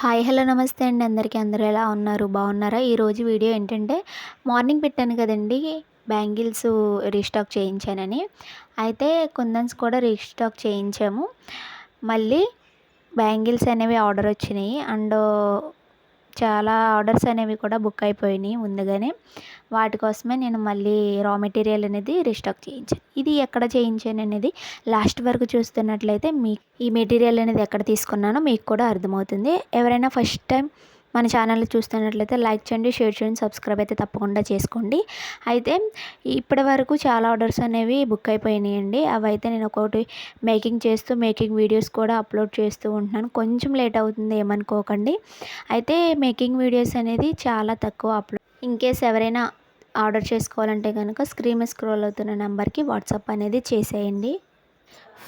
Hi hello నమస్తే అండి. అందరికీ అందరూ ఎలా ఉన్నారు? బాగున్నారా? ఈరోజు వీడియో ఏంటంటే మార్నింగ్ పెట్టాను కదండి బ్యాంగిల్స్ రీస్టాక్ చేయించానని. అయితే కుందన్స్ కూడా రీస్టాక్ చేయించాము. మళ్ళీ బ్యాంగిల్స్ అనేవి ఆర్డర్ వచ్చినాయి. అండ్ చాలా ఆర్డర్స్ అనేవి కూడా బుక్ అయిపోయినాయి ముందుగానే. వాటి కోసమే నేను మళ్ళీ రా మెటీరియల్ అనేది రీస్టాక్ చేయించాను ఇది ఎక్కడ చేయించాను అనేది లాస్ట్ వరకు చూస్తున్నట్లయితే మీ ఈ మెటీరియల్ అనేది ఎక్కడ తీసుకున్నానో మీకు కూడా అర్థమవుతుంది. ఎవరైనా ఫస్ట్ టైం మన ఛానల్ చూస్తున్నట్లయితే లైక్ చేయండి షేర్ చేయండి సబ్స్క్రైబ్ అయితే తప్పకుండా చేసుకోండి. అయితే ఇప్పటి వరకు చాలా ఆర్డర్స్ అనేవి బుక్ అయిపోయినాయండి. అవి అయితే నేను ఒకటి మేకింగ్ చేస్తూ మేకింగ్ వీడియోస్ కూడా అప్లోడ్ చేస్తూ ఉంటున్నాను. కొంచెం లేట్ అవుతుంది ఏమనుకోకండి. అయితే మేకింగ్ వీడియోస్ అనేది చాలా తక్కువ అప్లోడ్ ఇన్ కేస్ ఎవరైనా ఆర్డర్ చేసుకోవాలంటే కనుక స్క్రీన్ స్క్రోల్ అవుతున్న నెంబర్కి వాట్సాప్ అనేది చేసేయండి.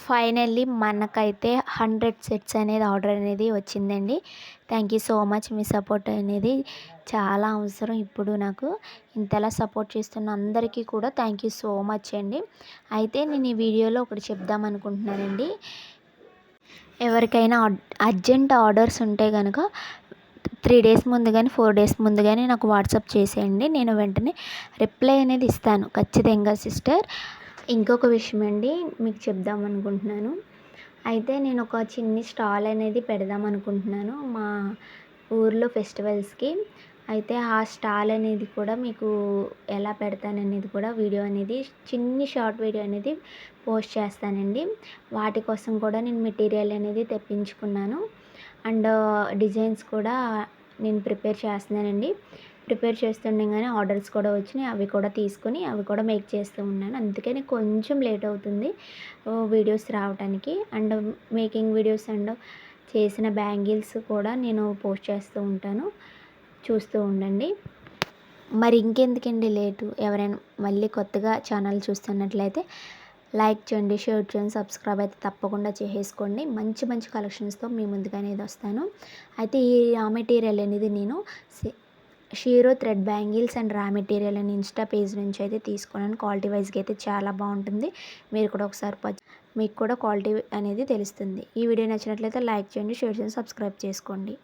ఫైనల్లీ మనకైతే హండ్రెడ్ సెట్స్ అనేది ఆర్డర్ అనేది వచ్చిందండి. థ్యాంక్ యూ సో మచ్ మీ సపోర్ట్ అనేది చాలా అవసరం ఇప్పుడు నాకు. ఇంతలా సపోర్ట్ చేస్తున్న అందరికీ కూడా థ్యాంక్ యూ సో మచ్ అండి. అయితే నేను ఈ వీడియోలో ఒకటి చెప్దాం అనుకుంటున్నానండి. ఎవరికైనా అర్జెంట్ ఆర్డర్స్ ఉంటే కనుక త్రీ డేస్ ముందు కానీ ఫోర్ డేస్ ముందు కానీ నాకు వాట్సాప్ చేసేయండి. నేను వెంటనే రిప్లై అనేది ఇస్తాను. ఖచ్చితంగా సిస్టర్. ఇంకొక విషయం అండి మీకు చెప్దాం అనుకుంటున్నాను. అయితే నేను ఒక చిన్ని స్టాల్ అనేది పెడదాం అనుకుంటున్నాను మా ఊర్లో ఫెస్టివల్స్కి. అయితే ఆ స్టాల్ అనేది కూడా మీకు ఎలా పెడతాననేది కూడా వీడియో అనేది చిన్ని షార్ట్ వీడియో అనేది పోస్ట్ చేస్తానండి. వాటి కోసం కూడా నేను మెటీరియల్ అనేది తెప్పించుకున్నాను. అండ్ డిజైన్స్ కూడా నేను ప్రిపేర్ చేస్తున్నానండి. ప్రిపేర్ చేస్తుండగానే ఆర్డర్స్ కూడా వచ్చినాయి. అవి కూడా తీసుకొని అవి కూడా మేక్ చేస్తూ ఉన్నాను. అందుకని కొంచెం లేట్ అవుతుంది వీడియోస్ రావడానికి అండ్ మేకింగ్ వీడియోస్ అండ్ చేసిన బ్యాంగిల్స్ కూడా నేను పోస్ట్ చేస్తూ ఉంటాను. చూస్తూ ఉండండి. మరి ఇంకెందుకండి లేటు? ఎవరైనా మళ్ళీ కొత్తగా ఛానల్ చూస్తున్నట్లయితే లైక్ చేయండి షేర్ చేయండి సబ్స్క్రైబ్ అయితే తప్పకుండా చేసేసుకోండి. మంచి మంచి కలెక్షన్స్తో మీ ముందుగా అనేది వస్తాను. అయితే ఈ రా మెటీరియల్ అనేది నేను shero thread bangles and raw material అని ఇన్స్టా పేజ్ నుంచి అయితే తీసుకున్నాను క్వాలిటీ వైజ్గా అయితే చాలా బాగుంటుంది. మీరు కూడా ఒకసారి మీకు కూడా క్వాలిటీ అనేది తెలుస్తుంది. ఈ వీడియో నచ్చినట్లయితే లైక్ చేయండి షేర్ చేయండి సబ్స్క్రైబ్ చేసుకోండి.